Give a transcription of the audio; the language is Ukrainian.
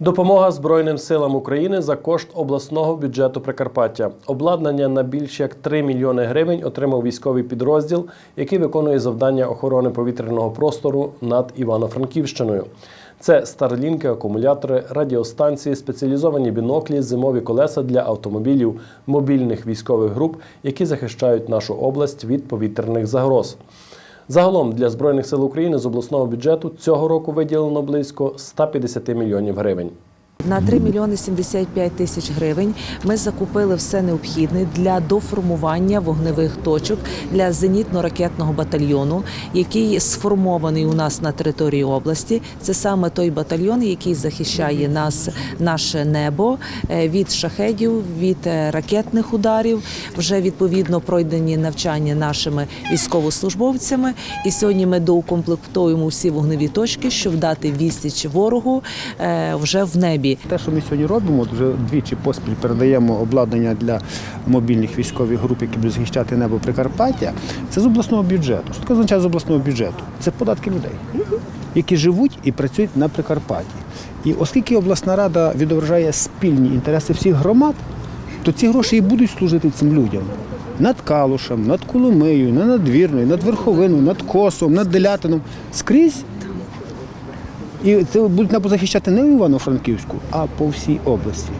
Допомога Збройним силам України за кошт обласного бюджету Прикарпаття. Обладнання на більш як 3 мільйони гривень отримав військовий підрозділ, який виконує завдання охорони повітряного простору над Івано-Франківщиною. Це старлінки, акумулятори, радіостанції, спеціалізовані біноклі, зимові колеса для автомобілів, мобільних військових груп, які захищають нашу область від повітряних загроз. Загалом для Збройних сил України з обласного бюджету цього року виділено близько 150 мільйонів гривень. На 3 мільйони 75 тисяч гривень ми закупили все необхідне для доформування вогневих точок для зенітно-ракетного батальйону, який сформований у нас на території області. Це саме той батальйон, який захищає нас, наше небо е, від шахедів, від е, ракетних ударів. Вже відповідно пройдені навчання нашими військовослужбовцями. І сьогодні ми доукомплектуємо всі вогневі точки, щоб дати відсіч ворогу е, вже в небі. Те, що ми сьогодні робимо, вже двічі поспіль передаємо обладнання для мобільних військових груп, які будуть захищати небо Прикарпаття. Це з обласного бюджету. Що таке означає з обласного бюджету? Це податки людей, які живуть і працюють на Прикарпатті. І оскільки обласна рада відображає спільні інтереси всіх громад, то ці гроші і будуть служити цим людям. Над Калушем, над Коломиєю, над Надвірною, над Верховиною, над Косом, над Делятином. Скрізь і це будуть захищати не в Івано-Франківську, а по всій області.